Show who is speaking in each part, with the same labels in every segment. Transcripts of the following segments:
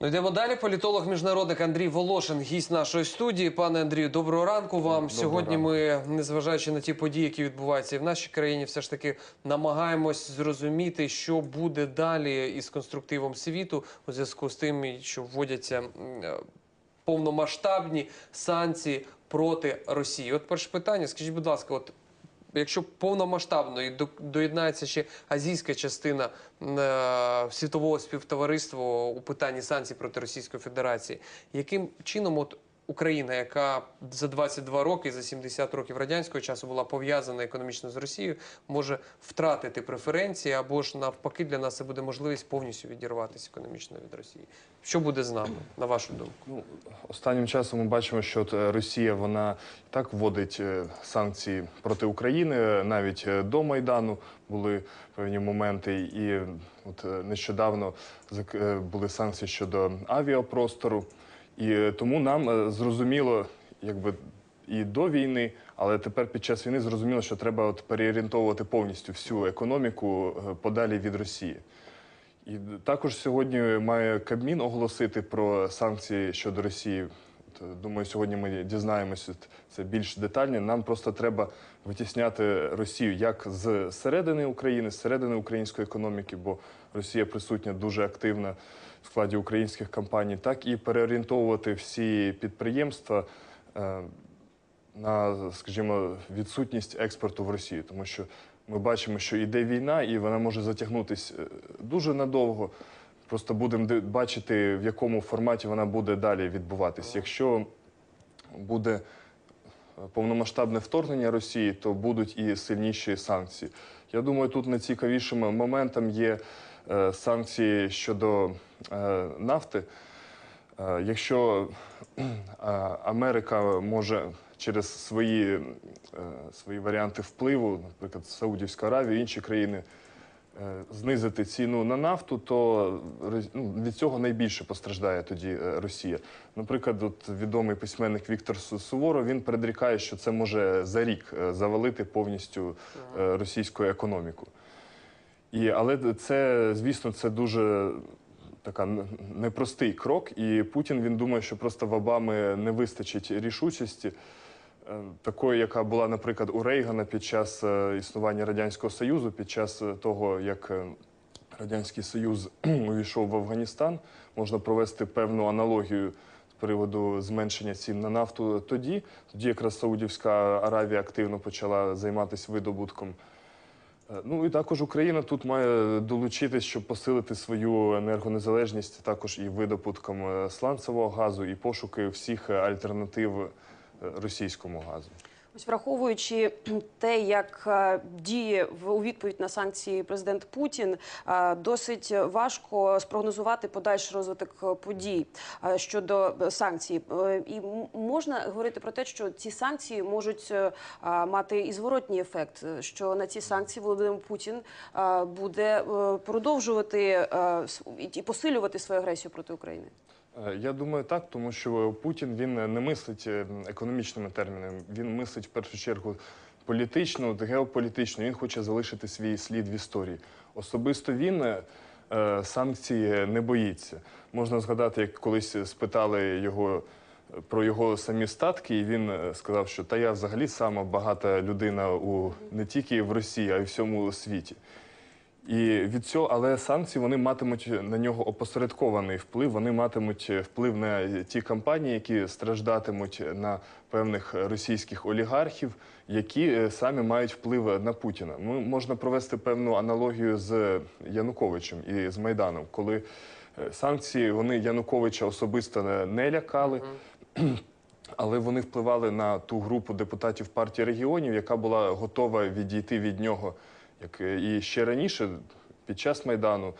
Speaker 1: Ну, йдемо далі. Політолог міжнародник Андрій Волошин, гість нашої студії. Пане Андрію, доброго ранку вам.
Speaker 2: Доброго
Speaker 1: Сьогодні
Speaker 2: ранку.
Speaker 1: ми, незважаючи на ті події, які відбуваються і в нашій країні, все ж таки намагаємось зрозуміти, що буде далі із конструктивом світу у зв'язку з тим, що вводяться е, повномасштабні санкції проти Росії. От перше питання, скажіть, будь ласка, от якщо повномасштабно і доєднається ще азійська частина е, світового співтовариства у питанні санкцій проти Російської Федерації, яким чином от Україна, яка за 22 роки, за 70 років радянського часу була пов'язана економічно з Росією, може втратити преференції або ж навпаки для нас це буде можливість повністю відірватися економічно від Росії. Що буде з нами, на вашу думку?
Speaker 2: Ну, останнім часом ми бачимо, що е, Росія вона так вводить е, санкції проти України. Е, Навіть до Майдану були певні моменти, і от нещодавно були санкції щодо авіапростору. І е, тому нам е, зрозуміло, якби і до війни, але тепер під час війни зрозуміло, що треба от переорієнтовувати повністю всю економіку е, подалі від Росії. І також сьогодні має Кабмін оголосити про санкції щодо Росії. Думаю, сьогодні ми дізнаємося це більш детально. Нам просто треба витісняти Росію як з середини України, з середини української економіки, бо Росія присутня дуже активно в складі українських компаній, так і переорієнтовувати всі підприємства е, на, скажімо, відсутність експорту в Росію, тому що ми бачимо, що йде війна, і вона може затягнутися е, дуже надовго. Просто будемо бачити, в якому форматі вона буде далі відбуватись. Якщо буде е, повномасштабне вторгнення Росії, то будуть і сильніші санкції. Я думаю, тут найцікавішим моментом є санкції щодо е, нафти. Е, Якщо е, Америка може через свої, е, свої варіанти впливу, наприклад, Саудівська Аравія, інші країни, е, знизити ціну на нафту, то ну, від цього найбільше постраждає тоді е, Росія. Наприклад, от відомий письменник Віктор Су- Суворов він предрікає, що це може за рік е, завалити повністю е, російську економіку. І, але це, звісно, це дуже така непростий крок. І Путін він думає, що просто в Обами не вистачить рішучості, е, такої, яка була, наприклад, у Рейгана під час е, існування Радянського Союзу, під час е, того, як Радянський Союз увійшов в Афганістан, можна провести певну аналогію з приводу зменшення цін на нафту тоді. Тоді якраз Саудівська Аравія активно почала займатися видобутком. Е, Ну і також Україна тут має долучитись, щоб посилити свою енергонезалежність, також і видобутком е, сланцевого газу, і пошуки всіх е, альтернатив російському газу.
Speaker 3: Ось враховуючи те, як е, діє в у відповідь на санкції президент Путін, е, досить важко спрогнозувати подальший розвиток е, подій щодо санкцій. І можна говорити про те, що ці санкції можуть мати і зворотній ефект, що на ці санкції Володимир Путін буде продовжувати і посилювати свою агресію проти України.
Speaker 2: Е, Я думаю, так, тому що Путін він не мислить е, економічними термінами. Він мислить в першу чергу політично, геополітично. Він хоче залишити свій слід в історії. Особисто він е, е, санкції не боїться. Можна згадати, як колись спитали його. Про його самі статки, і він сказав, що та я взагалі сама багата людина у не тільки в Росії, а й всьому світі. І від цього, але санкції вони матимуть на нього опосередкований вплив. Вони матимуть вплив на ті компанії, які страждатимуть на певних російських олігархів, які е, самі мають вплив на Путіна. Ми можна провести певну аналогію з Януковичем і з Майданом, коли е, санкції вони Януковича особисто не лякали. Але вони впливали на ту групу депутатів партії регіонів, яка була готова відійти від нього, як е, і ще раніше, під час майдану.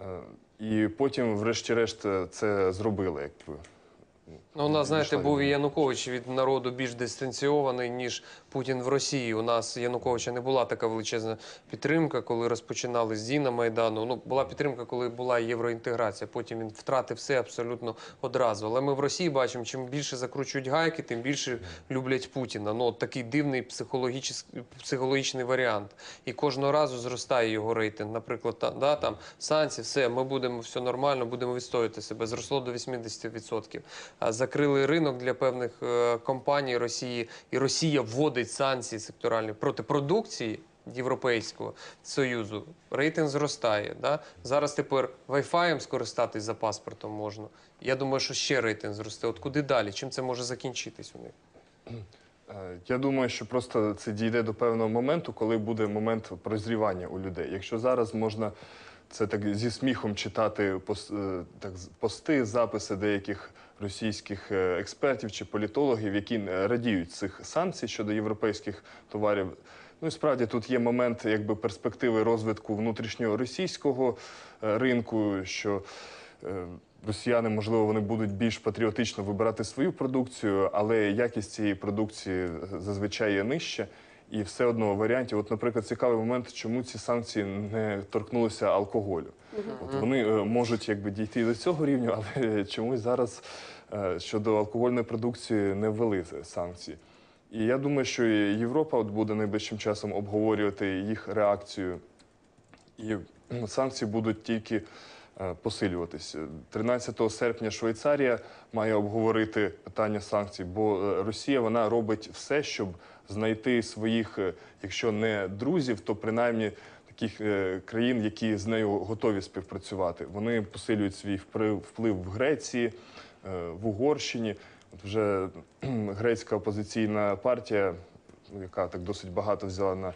Speaker 2: Е, І потім, врешті-решт, е, це зробили. Якби.
Speaker 1: Ну, у нас, знаєте, був і. Янукович від народу більш дистанційований, ніж Путін в Росії. У нас Януковича не була така величезна підтримка, коли розпочинали з Діна Майдану. Ну, була підтримка, коли була євроінтеграція. Потім він втратив все абсолютно одразу. Але ми в Росії бачимо, чим більше закручують гайки, тим більше люблять Путіна. Ну, от такий дивний психологічний, психологічний варіант. І кожного разу зростає його рейтинг. Наприклад, та, да, там санкції, все, ми будемо все нормально, будемо відстоювати себе. Зросло до 80%. А закрили ринок для певних е, компаній Росії, і Росія вводить санкції секторальні проти продукції. Європейського союзу рейтинг зростає. Да? Зараз тепер Wi-Fi скористатись за паспортом можна. Я думаю, що ще рейтинг зросте. От куди далі? Чим це може закінчитись у них?
Speaker 2: Е, Я думаю, що просто це дійде до певного моменту, коли буде момент прозрівання у людей. Якщо зараз можна це так зі сміхом читати е, так, пости, записи деяких російських е, експертів чи політологів, які е, радіють цих санкцій щодо європейських товарів. Ну і справді тут є момент якби перспективи розвитку внутрішнього російського е, ринку, що росіяни, можливо, вони будуть більш патріотично вибирати свою продукцію, але якість цієї продукції зазвичай є нижча. І все одно в варіанті, от, наприклад, цікавий момент, чому ці санкції не торкнулися алкоголю. От вони е, можуть якби дійти до цього рівня, але чомусь зараз е, щодо алкогольної продукції не ввели санкції. І я думаю, що і Європа от буде найближчим часом обговорювати їх реакцію і санкції будуть тільки е, посилюватися. 13 серпня Швейцарія має обговорити питання санкцій, бо е, Росія вона робить все, щоб знайти своїх, е, якщо не друзів, то принаймні таких е, країн, які з нею готові співпрацювати. Вони посилюють свій вплив в Греції, е, в Угорщині. От вже грецька опозиційна партія, яка так досить багато взяла на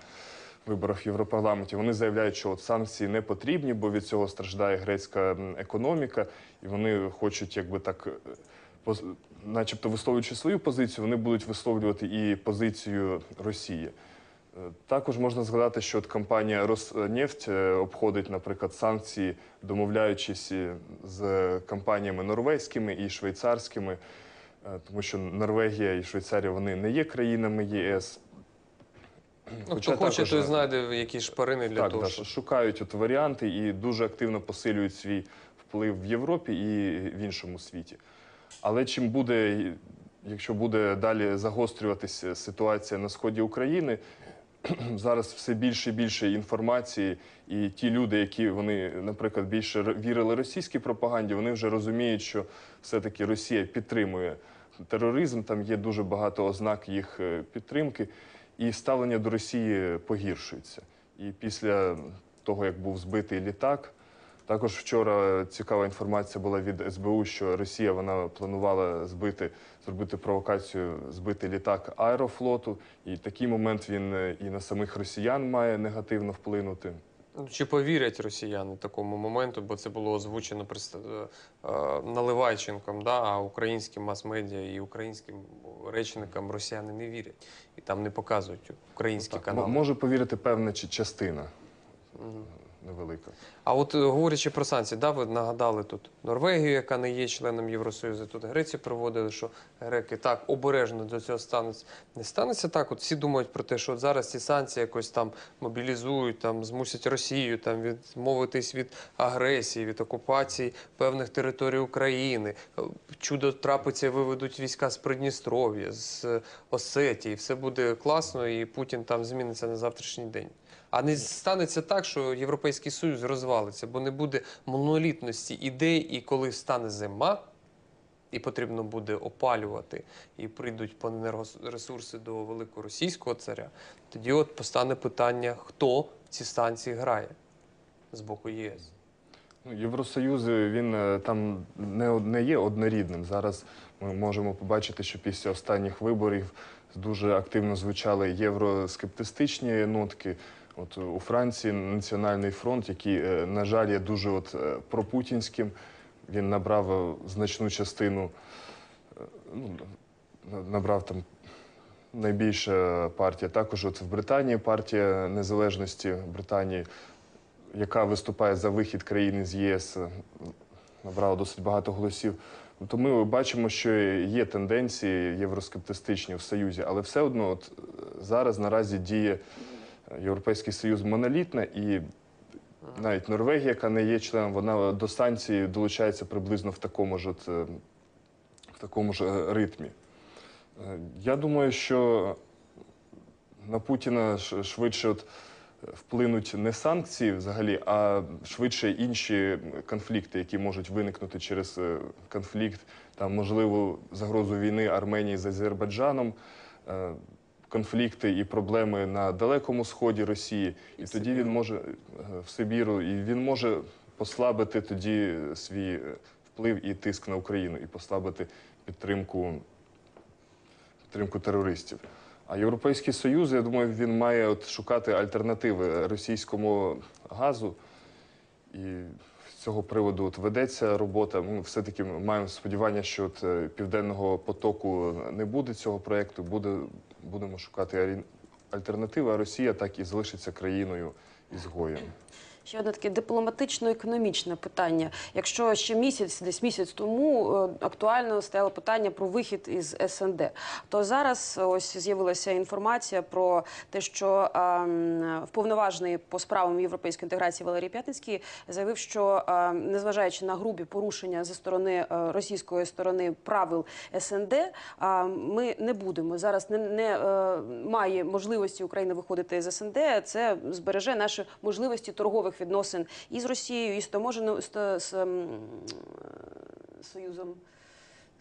Speaker 2: виборах в Європарламенті, вони заявляють, що от санкції не потрібні, бо від цього страждає грецька економіка, і вони хочуть, якби так, начебто висловлюючи свою позицію, вони будуть висловлювати і позицію Росії. Е, Також можна згадати, що от компанія Роснефть е, обходить, наприклад, санкції, домовляючись е, з компаніями норвезькими і швейцарськими, тому що Норвегія і Швейцарія вони не є країнами ЄС.
Speaker 1: Ну,
Speaker 2: Хоча
Speaker 1: хто хоче, той знайде якісь шпарини для
Speaker 2: так,
Speaker 1: того,
Speaker 2: да,
Speaker 1: щоб
Speaker 2: шукають от варіанти і дуже активно посилюють свій вплив в Європі і в іншому світі. Але чим буде, якщо буде далі загострюватися ситуація на сході України, зараз все більше і більше інформації, і ті люди, які вони, наприклад, більше вірили російській пропаганді, вони вже розуміють, що все-таки Росія підтримує тероризм. Там є дуже багато ознак їх е, підтримки, і ставлення до Росії погіршується. І після того, як був збитий літак, також вчора цікава інформація була від СБУ, що Росія вона планувала збити, зробити провокацію, збити літак аерофлоту. І такий момент він е, і на самих росіян має негативно вплинути.
Speaker 1: Ну, Чи повірять росіяни такому моменту, бо це було озвучено е, е, Наливайченком, да? а українським мас-медіа і українським речникам росіяни не вірять. І там не показують українські
Speaker 2: Так,
Speaker 1: канали.
Speaker 2: м- може повірити певна чи- частина
Speaker 1: Мгм.
Speaker 2: Невелика.
Speaker 1: А от е, говорячи про санкції, да, ви нагадали тут Норвегію, яка не є членом Євросоюзу, тут Грецію проводили, що греки так обережно до цього стануться. Не станеться так. От всі думають про те, що от зараз ці санкції якось там мобілізують, там змусять Росію там відмовитись від агресії, від окупації певних територій України. Чудо трапиться, виведуть війська з Придністров'я, з Осетії. Все буде класно, і Путін там зміниться на завтрашній день. А не станеться так, що Європейський Союз розвалиться, бо не буде монолітності ідей, і коли стане зима, і потрібно буде опалювати, і прийдуть по енергоресурси до великого російського царя, тоді от постане питання, хто в ці станції грає з боку ЄС.
Speaker 2: Ну, Євросоюз він е, там не, не є однорідним. Зараз ми можемо побачити, що після останніх виборів дуже активно звучали євроскептистичні нотки. От у Франції Національний фронт, який, е, на жаль, є дуже от, е, пропутінським, він набрав е, значну частину, е, ну, набрав там найбільша партія. Також от в Британії партія незалежності Британії яка виступає за вихід країни з ЄС, набрала досить багато голосів. То ми бачимо, що є тенденції євроскептичні в Союзі, але все одно от е, зараз наразі діє е, Європейський Союз монолітно, і навіть Норвегія, яка не є членом, вона до санкцій долучається приблизно в такому ж от, е, в такому ж е, ритмі. Е, Я думаю, що на Путіна швидше от вплинуть не санкції взагалі, а швидше інші конфлікти, які можуть виникнути через конфлікт, там можливо загрозу війни Арменії з Азербайджаном. Е, Конфлікти і проблеми на далекому сході Росії, і,
Speaker 1: І
Speaker 2: тоді він може е, в Сибіру, і він може послабити тоді свій е, вплив і тиск на Україну, і послабити підтримку підтримку терористів. А Європейський Союз, я думаю, він має от шукати альтернативи російському газу. І з цього приводу от ведеться робота. Ми все-таки маємо сподівання, що от е, південного потоку не буде цього проєкту. Буде, будемо шукати альтернативи, а Росія так і залишиться країною ізгоєм.
Speaker 3: Ще одне таке дипломатично-економічне питання. Якщо ще місяць, десь місяць тому е, актуально стояло питання про вихід із СНД, то зараз ось з'явилася інформація про те, що ем, вповноважений по справам європейської інтеграції Валерій П'ятницький заявив, що ем, незважаючи на грубі порушення зі сторони е, російської сторони правил СНД, а, ми не будемо зараз. Не, не е, має можливості України виходити з СНД. Це збереже наші можливості торгових відносин і з Росією, і з таможеним з, з, ем, союзом.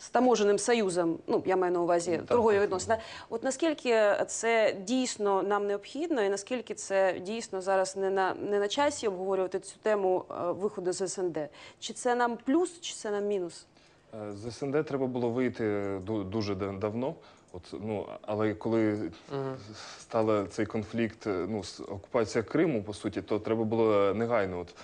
Speaker 3: З таможеним союзом, ну я маю на увазі
Speaker 2: Так,
Speaker 3: торгові відносини. От наскільки це дійсно нам необхідно, і наскільки це дійсно зараз не на не на часі обговорювати цю тему е, виходу з СНД? Чи це нам плюс, чи це нам мінус?
Speaker 2: Е, З СНД треба було вийти дуже давно. От, ну, але коли став цей конфлікт, е, ну, окупація Криму, по суті, то треба було негайно от,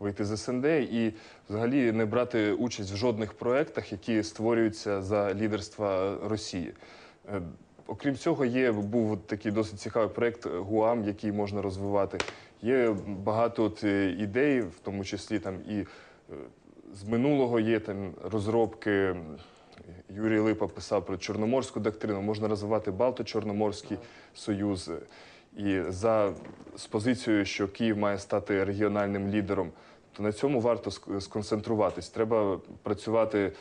Speaker 2: вийти з СНД і взагалі не брати участь в жодних проєктах, які створюються за лідерства Росії. Е, Окрім цього, є був такий досить цікавий проєкт ГУАМ, який можна розвивати. Є багато от е, ідей, в тому числі там і е, з минулого є там розробки. Юрій Липа писав про чорноморську доктрину. Можна розвивати Балто-Чорноморський союз. І за з позицією, що Київ має стати регіональним лідером, то на цьому варто сконцентруватись. Треба працювати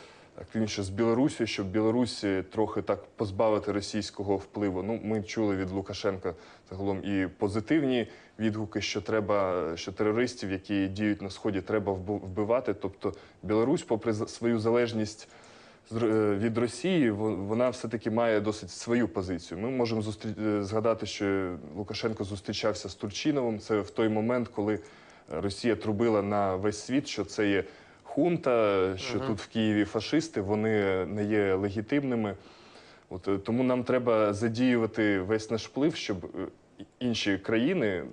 Speaker 2: активніше з Білорусією, щоб Білорусь трохи так позбавити російського впливу. Ну, ми чули від Лукашенка загалом і позитивні відгуки, що треба, що терористів, які діють на сході, треба вбивати. Тобто Білорусь, попри свою залежність від Росії, во- вона все-таки має досить свою позицію. Ми можемо зустрі... е, згадати, що Лукашенко зустрічався з Турчиновим. Це в той момент, коли Росія трубила на весь світ, що це є хунта, що тут в Києві фашисти, вони не є легітимними. От е, тому нам треба задіювати весь наш вплив, щоб е, інші країни е,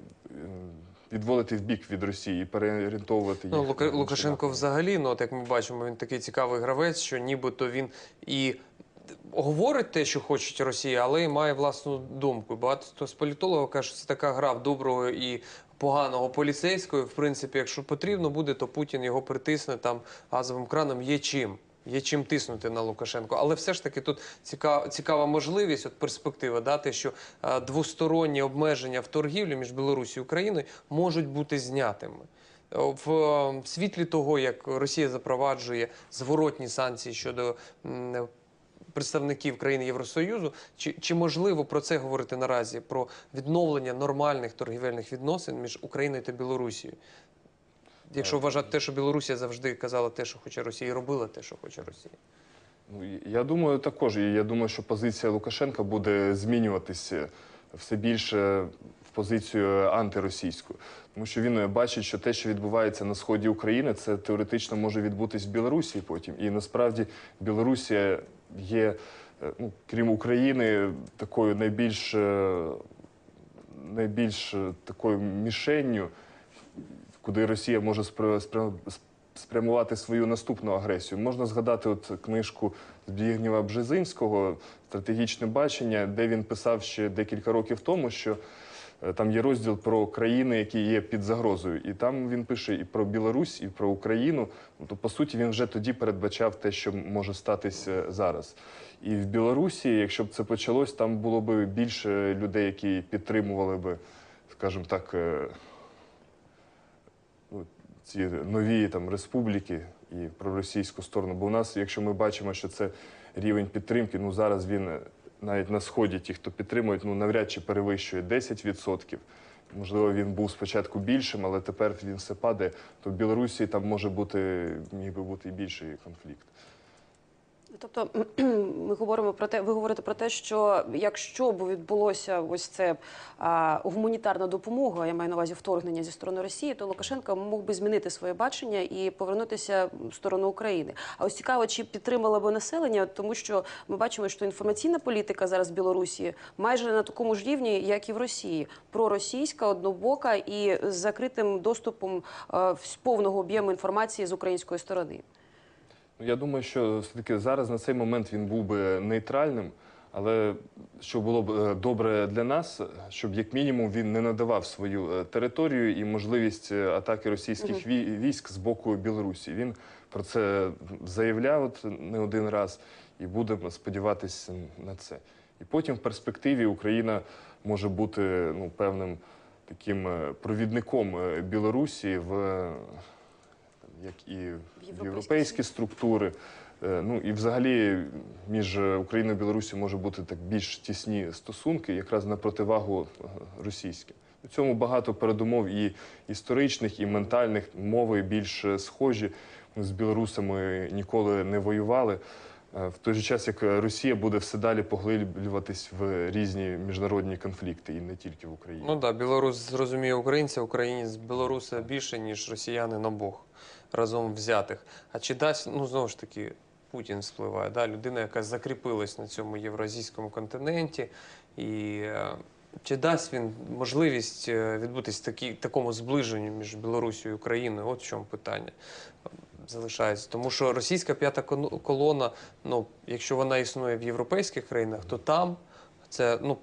Speaker 2: відводити в бік від Росії і переорієнтовувати їх.
Speaker 1: Ну, Лука... Лукашенко взагалі, ну от як ми бачимо, він такий цікавий гравець, що нібито він і говорить те, що хоче Росія, але і має власну думку. Багато хто з політологів каже, що це така гра в доброго і поганого поліцейського. В принципі, якщо потрібно буде, то Путін його притисне там газовим краном. Є чим. Є чим тиснути на Лукашенко, але все ж таки тут цікава, цікава можливість, от перспектива дати, що е, двосторонні обмеження в торгівлі між Білорусі і Україною можуть бути знятими. Е, В е, світлі того, як Росія запроваджує зворотні санкції щодо представників країн Євросоюзу, чи, чи можливо про це говорити наразі? Про відновлення нормальних торгівельних відносин між Україною та Білорусією? Якщо вважати те, що Білорусія завжди казала те, що хоче Росія, і робила те, що хоче Росія.
Speaker 2: Ну, я думаю, також. І я думаю, що позиція Лукашенка буде змінюватися все більше в позицію антиросійську. Тому що він бачить, що те, що відбувається на сході України, це теоретично може відбутись в Білорусі потім. І насправді Білорусія є, е, ну, крім України, такою найбільш, е, найбільш е, такою мішенню, куди Росія може спря- спря- спрямувати свою наступну агресію. Можна згадати от книжку Збігнєва Бжезинського Стратегічне бачення, де він писав ще декілька років тому, що е, там є розділ про країни, які є під загрозою. І там він пише і про Білорусь, і про Україну. Ну, То по суті він вже тоді передбачав те, що може статися зараз. І в Білорусі, якщо б це почалось, там було б більше людей, які підтримували би, скажімо так, е, ці нові там республіки і проросійську сторону. Бо у нас, якщо ми бачимо, що це рівень підтримки, ну зараз він е, навіть на сході ті, хто підтримують, ну навряд чи перевищує 10%. Можливо, він був спочатку більшим, але тепер він все падає. То в Білорусі там може бути міг би бути і більший конфлікт.
Speaker 3: Тобто ми говоримо про те, ви говорите про те, що якщо б відбулося ось це а, гуманітарна допомога, я маю на увазі вторгнення зі сторони Росії, то Лукашенко мог би змінити своє бачення і повернутися в сторону України. А ось цікаво, чи підтримало би населення, тому що ми бачимо, що інформаційна політика зараз в Білорусі майже на такому ж рівні, як і в Росії, проросійська, однобока і з закритим доступом а, повного об'єму інформації з української сторони.
Speaker 2: Я думаю, що все-таки зараз на цей момент він був би нейтральним, але що було б е, добре для нас, щоб як мінімум він не надавав свою е, територію і можливість е, атаки російських військ з боку Білорусі. Він про це заявляв от не один раз і будемо сподіватися на це. І потім в перспективі Україна може бути ну, певним таким провідником Білорусі в як і в європейські структури. Е, Ну і взагалі між Україною і Білорусі може бути так більш тісні стосунки, якраз на противагу е, російським. У цьому багато передумов і історичних, і ментальних мови більш е, схожі. Ми з білорусами ніколи не воювали. В той же час, як Росія буде все далі поглиблюватись в різні міжнародні конфлікти, і не тільки в Україні.
Speaker 1: Ну так, да, білорус зрозуміє українця, українець білоруса більше, ніж росіяни на Бог разом взятих. А чи дасть, ну знову ж таки, Путін спливає, да? людина, яка закріпилась на цьому євразійському континенті, і е, чи дасть він можливість е, відбутись такі, такому зближенню між Білорусією і Україною? От в чому питання залишається. Тому що російська п'ята колона, ну, якщо вона існує в європейських країнах, то там це ну,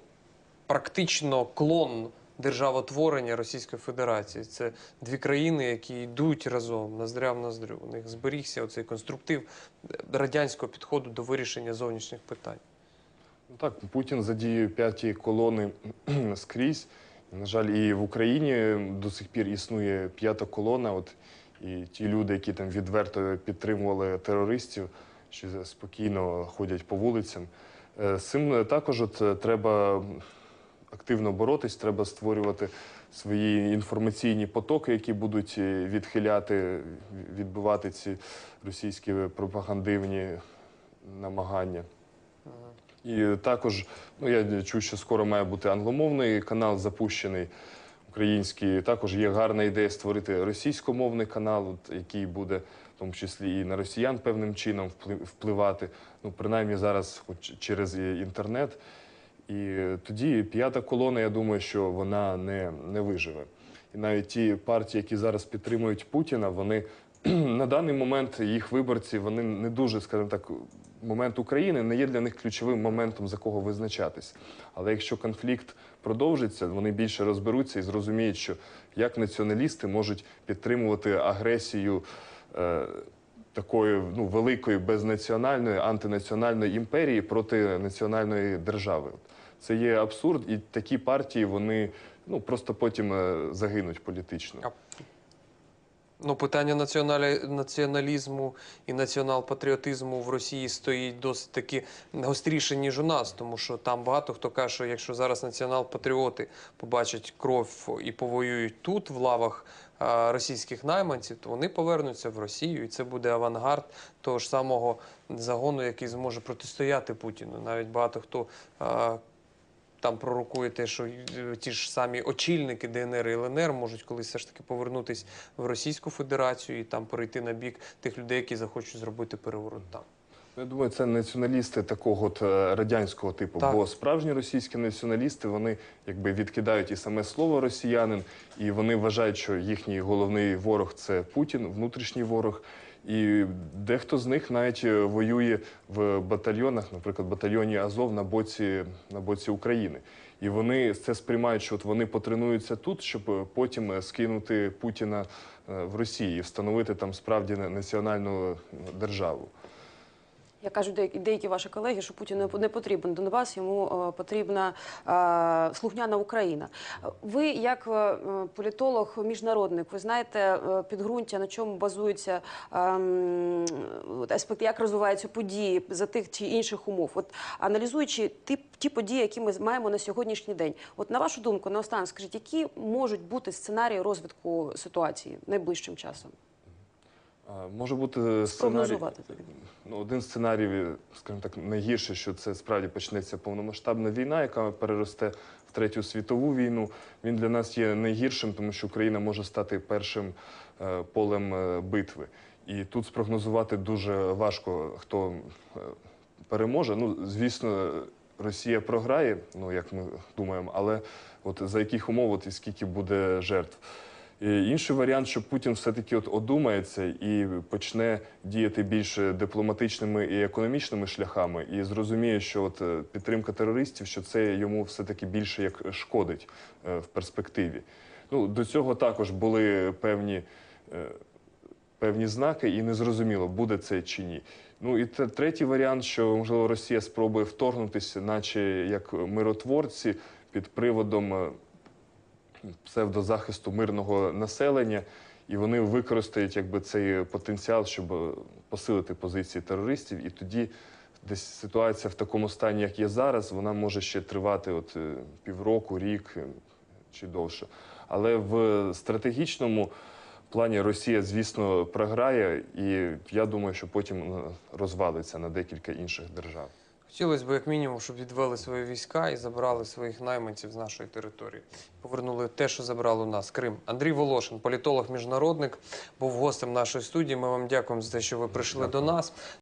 Speaker 1: практично клон державотворення Російської Федерації. Це дві країни, які йдуть разом ноздря в ноздрю. У них зберігся оцей конструктив радянського підходу до вирішення зовнішніх питань.
Speaker 2: Ну так, Путін задіює п'яті колони скрізь. На жаль, і в Україні до сих пір існує п'ята колона. От і ті люди, які там відверто підтримували терористів, що спокійно ходять по вулицям. Е, З цим також от е, треба активно боротись, треба створювати свої інформаційні потоки, які будуть е, відхиляти, відбивати ці російські пропагандивні намагання. І також, ну я чув, що скоро має бути англомовний канал запущений український. Також є гарна ідея створити російськомовний канал, от, який буде в тому числі і на росіян певним чином впли- впливати. Ну, принаймні зараз, хоч через інтернет. І тоді п'ята колона, я думаю, що вона не, не виживе. І навіть ті партії, які зараз підтримують Путіна, вони на даний момент їх виборці вони не дуже, скажімо так, момент України не є для них ключовим моментом, за кого визначатись. Але якщо конфлікт продовжиться, вони більше розберуться і зрозуміють, що як націоналісти можуть підтримувати агресію. Е, Такої ну великої безнаціональної антинаціональної імперії проти національної держави, це є абсурд, і такі партії вони ну просто потім е, загинуть політично.
Speaker 1: Ну, питання націоналі... націоналізму і націонал-патріотизму в Росії стоїть досить таки гостріше, ніж у нас, тому що там багато хто каже, що якщо зараз націонал-патріоти побачать кров і повоюють тут, в лавах російських найманців, то вони повернуться в Росію, і це буде авангард того ж самого загону, який зможе протистояти Путіну. Навіть багато хто. там пророкує те, що е, ті ж самі очільники ДНР і ЛНР можуть колись все ж таки повернутись в Російську Федерацію і там перейти на бік тих людей, які захочуть зробити переворот там.
Speaker 2: Я думаю, це націоналісти такого от е, радянського типу.
Speaker 1: Так.
Speaker 2: Бо справжні російські націоналісти вони якби відкидають і саме слово росіянин, і вони вважають, що їхній головний ворог це Путін, внутрішній ворог. І дехто з них навіть е, воює в батальйонах, наприклад, батальйоні Азов на боці, на боці України. І вони це сприймають, що от вони потренуються тут, щоб е, потім скинути Путіна в Росії і встановити там справді на- національну державу.
Speaker 3: Як кажуть деякі, деякі ваші колеги, що Путін не- потрібен Донбас, йому е, потрібна е, слухняна Україна. Ви, як е, політолог, міжнародник, ви знаєте підґрунтя, на чому базується е, м, от аспект, як розвиваються події за тих чи інших умов. От аналізуючи ті, ті події, які ми маємо на сьогоднішній день, от на вашу думку, наостанок, скажіть, які можуть бути сценарії розвитку ситуації найближчим часом?
Speaker 2: Може бути сценарій. Ну, один сценарій, скажімо так, найгірший, що це справді почнеться повномасштабна війна, яка переросте в третю світову війну. Він для нас є найгіршим, тому що Україна може стати першим е, полем е, битви. І тут спрогнозувати дуже важко, хто е, переможе. Ну, звісно, Росія програє, ну як ми думаємо, але от за яких умов от, і скільки буде жертв. І Інший варіант, що Путін все-таки от одумається і почне діяти більш дипломатичними і економічними шляхами, і зрозуміє, що от е, підтримка терористів, що це йому все-таки більше як шкодить е, в перспективі. Ну, до цього також були певні, е, певні знаки, і незрозуміло, буде це чи ні. Ну і третій варіант, що можливо Росія спробує вторгнутися, наче як миротворці під приводом. Псевдозахисту мирного населення, і вони використають якби цей потенціал, щоб е, посилити позиції терористів. І тоді десь ситуація в такому стані, як є зараз, вона може ще тривати от е, півроку, рік е, чи довше. Але в стратегічному плані Росія, звісно, програє, і я думаю, що потім розвалиться на декілька інших держав.
Speaker 1: Хотілося б, як мінімум, щоб відвели свої війська і забрали своїх найманців з нашої території. Повернули те, що забрали у нас Крим. Андрій Волошин, політолог, міжнародник, був гостем нашої студії. Ми вам дякуємо за те, що ви прийшли до нас.